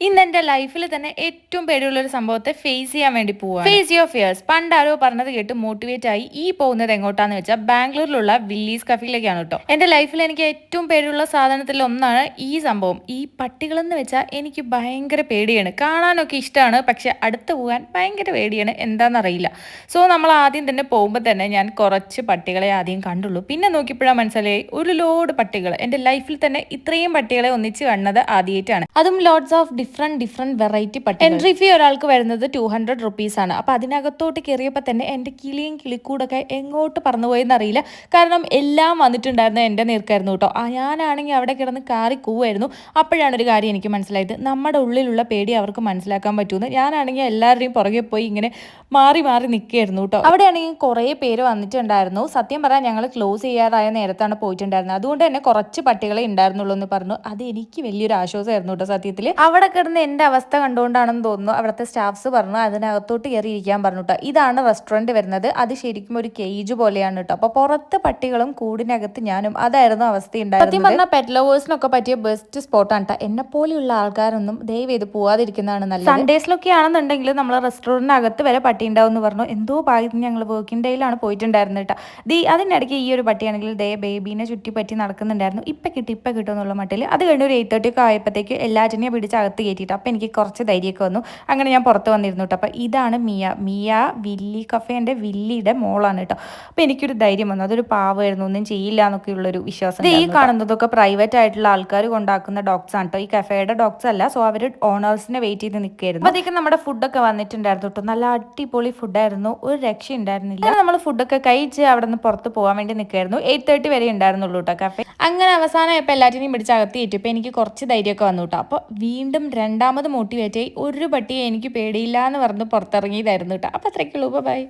ഇന്ന് എന്റെ ലൈഫിൽ തന്നെ ഏറ്റവും പേടിയുള്ള ഒരു സംഭവത്തെ ഫേസ് ചെയ്യാൻ വേണ്ടി പോവാ ഫേസ് യുവർ ഫിയേഴ്സ് പണ്ട് ആരോ പറഞ്ഞത് കേട്ട് മോട്ടിവേറ്റ് ആയി ഈ പോകുന്നത് എങ്ങോട്ടാന്ന് വെച്ചാൽ ബാംഗ്ലൂരിലുള്ള വില്ലീസ് കഫിയിലേക്കാണ് കേട്ടോ എന്റെ ലൈഫിൽ എനിക്ക് ഏറ്റവും പേടിയുള്ള സാധനത്തിൽ ഒന്നാണ് ഈ സംഭവം. ഈ പട്ടികളെന്ന് വെച്ചാൽ എനിക്ക് ഭയങ്കര പേടിയാണ്. കാണാനൊക്കെ ഇഷ്ടമാണ് പക്ഷെ അടുത്ത് പോകാൻ ഭയങ്കര പേടിയാണ്. എന്താണെന്നറിയില്ല സോ നമ്മൾ ആദ്യം തന്നെ പോകുമ്പോൾ തന്നെ ഞാൻ കുറച്ച് പട്ടികളെ ആദ്യം കണ്ടുള്ളൂ. പിന്നെ നോക്കിയപ്പോഴാണ് മനസ്സിലായി ഒരു ലോഡ് പട്ടികൾ എന്റെ ലൈഫിൽ തന്നെ ഇത്രയും പട്ടികളെ ഒന്നിച്ച് കണ്ടത് ആദ്യമായിട്ടാണ് അതും loads of different different variety പട്ടി എൻട്രി ഫീ ഒരാൾക്ക് വരുന്നത് ടു ഹൺഡ്രഡ് റുപ്പീസ് ആണ്. അപ്പോൾ അതിനകത്തോട്ട് കയറിയപ്പോൾ തന്നെ എന്റെ കിളിയും കിളിക്കൂടൊക്കെ എങ്ങോട്ട് പറന്നുപോയെന്ന് അറിയില്ല. കാരണം എല്ലാം വന്നിട്ടുണ്ടായിരുന്നു എന്റെ നേർക്കായിരുന്നു കേട്ടോ. ഞാനാണെങ്കിൽ അവിടെ കിടന്ന് കാറി കൂവായിരുന്നു. അപ്പോഴാണ് ഒരു കാര്യം എനിക്ക് മനസ്സിലായത്. നമ്മുടെ ഉള്ളിലുള്ള പേടി അവർക്ക് മനസ്സിലാക്കാൻ പറ്റുമെന്ന്. ഞാനാണെങ്കിൽ എല്ലാവരുടെയും പുറകെ പോയി ഇങ്ങനെ മാറി മാറി നിൽക്കുകയായിരുന്നു കേട്ടോ. അവിടെയാണെങ്കിൽ കുറേ പേര് വന്നിട്ടുണ്ടായിരുന്നു. സത്യം പറയാൻ ഞങ്ങൾ ക്ലോസ് ചെയ്യാറായ നേരത്താണ് പോയിട്ടുണ്ടായിരുന്നത്. അതുകൊണ്ട് തന്നെ കുറച്ച് പട്ടികളെ ഉണ്ടായിരുന്നുള്ളൂ എന്ന് പറഞ്ഞു. അത് എനിക്ക് വലിയൊരു ആശ്വാസമായിരുന്നു കേട്ടോ സത്യത്തിൽ അവിടെ കിടന്ന് എന്റെ അവസ്ഥ കണ്ടുകൊണ്ടാണെന്ന് തോന്നുന്നു. അവിടുത്തെ സ്റ്റാഫ്സ് പറഞ്ഞു അതിനകത്തോട്ട് കയറി ഇരിക്കാൻ പറഞ്ഞു കേട്ടോ ഇതാണ് റെസ്റ്റോറന്റ് വരുന്നത്. അത് ശരിക്കും ഒരു കേജ് പോലെയാണ് കേട്ടോ അപ്പോൾ പുറത്ത് പട്ടികളും കൂടിനകത്ത് ഞാനും അതായിരുന്നു അവസ്ഥ ഉണ്ടായിരുന്നത് സത്യം പറഞ്ഞാൽ പെറ്റ് ലവേഴ്സിനൊക്കെ പറ്റിയ ബെസ്റ്റ് സ്പോട്ടാണ് കേട്ടോ എന്നെ പോലെയുള്ള ആൾക്കാരൊന്നും ദയവ് ചെയ്ത് പോവാതിരിക്കുന്നതാണ് നല്ലത്. സൺഡേസിലൊക്കെ ആണെന്നുണ്ടെങ്കിൽ നമ്മൾ റെസ്റ്റോറന്റിനകത്ത് വരെ പട്ടി ഉണ്ടാവും എന്ന് പറഞ്ഞു. എന്തോ ഭാഗ്യത്തിന് ഞങ്ങൾ വർക്കിംഗ് ഡേയിലാണ് പോയിട്ടുണ്ടായിരുന്നത് കേട്ടോ ദീ അതിനിടയ്ക്ക് ഈ ഒരു പട്ടിയാണെങ്കിൽ ദേ ബേബീനെ ചുറ്റി പറ്റി നടക്കുന്നുണ്ടായിരുന്നു. ഇപ്പം കിട്ടി ഇപ്പം കിട്ടും എന്നുള്ള മട്ടിൽ അത് കഴിഞ്ഞ് ഒരു എയ്റ്റ് തേർട്ടി ഒക്കെ ആയപ്പോഴത്തേക്ക് എല്ലാറ്റിനെയും പിടിച്ച് അകത്ത് കയറ്റിയിട്ട് അപ്പം എനിക്ക് കുറച്ച് ധൈര്യമൊക്കെ വന്നു. അങ്ങനെ ഞാൻ പുറത്ത് വന്നിരുന്നു കേട്ടോ അപ്പോൾ ഇതാണ് മിയ. മിയ വില്ലി കഫേന്റെ വില്ലിയുടെ മോളാണ് കേട്ടോ അപ്പം എനിക്കൊരു ധൈര്യം വന്നു. അതൊരു പാവമായിരുന്നു. ഒന്നും ചെയ്യില്ല എന്നൊക്കെ ഉള്ളൊരു വിശ്വാസം ഈ കാണുന്നതൊക്കെ പ്രൈവറ്റ് ആയിട്ടുള്ള ആൾക്കാർ കൊണ്ടാക്കുന്ന ഡോഗ്സ് ആണ് കേട്ടോ ഈ കഫേയുടെ ഡോക്സ് അല്ല. സോ അവർ ഓണേഴ്സിനെ വെയിറ്റ് ചെയ്ത് നിൽക്കുകയായിരുന്നു അപ്പോഴത്തേക്കും നമ്മുടെ ഫുഡൊക്കെ വന്നിട്ടുണ്ടായിരുന്നു കേട്ടോ നല്ല അടിപൊളി ഫുഡായിരുന്നു ഒരു രക്ഷ ഉണ്ടായിരുന്നില്ല. നമ്മൾ ഫുഡൊക്കെ കഴിച്ച് അവിടെ നിന്ന് പുറത്ത് പോകാൻ വേണ്ടി നിൽക്കുകയായിരുന്നു എയ്റ്റ് തേർട്ടി വരെ ഉണ്ടായിരുന്നുള്ളൂ കേട്ടോ കഫേ. അങ്ങനെ അവസാനം ഇപ്പോൾ എല്ലാറ്റിനെയും പിടിച്ച് അകത്ത് കയറ്റിയപ്പോൾ എനിക്ക് കുറച്ച് ധൈര്യമൊക്കെ വന്നു കേട്ടോ അപ്പോൾ വീണ്ടും രണ്ടാമത് മോട്ടിവേറ്റായി ഒരു പട്ടിയെ എനിക്ക് പേടിയില്ല എന്ന് പറഞ്ഞ് പുറത്തിറങ്ങിയതായിരുന്നു കേട്ടോ അപ്പോൾ അത്രയ്ക്കുള്ളൂ ബൈ